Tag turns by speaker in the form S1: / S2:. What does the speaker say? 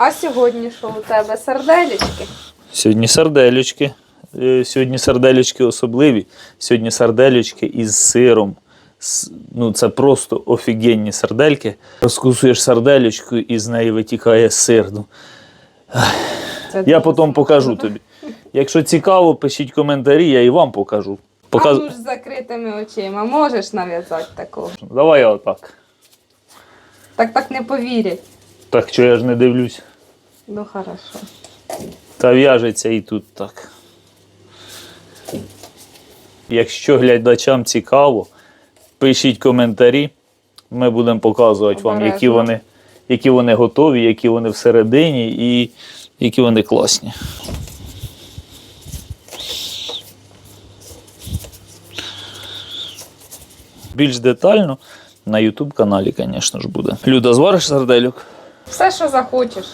S1: А сьогодні що у тебе? Сарделечки?
S2: Сьогодні сарделючки. Е, Сьогодні сарделючки особливі. Сьогодні сарделючки із сиром. Ну, це просто офігенні сардельки. Розкусуєш сарделючку і з неї витікає сир. Ну,
S1: Це
S2: я потім покажу тобі. Якщо цікаво, пишіть коментарі, я і вам покажу. Показ...
S1: А ну ж з закритими очима можеш нав'язати такого?
S2: Давай я отак.
S1: Так так не повірять.
S2: Так що я ж не дивлюсь.
S1: Ну хорошо.
S2: Та в'яжеться і тут так. Якщо глядачам цікаво, пишіть коментарі. Ми будемо показувати вам, які вони, які вони готові, які вони всередині і які вони класні. Більш детально на YouTube каналі, звісно ж, буде. Люда, звариш сардельок?
S1: Все, що захочеш.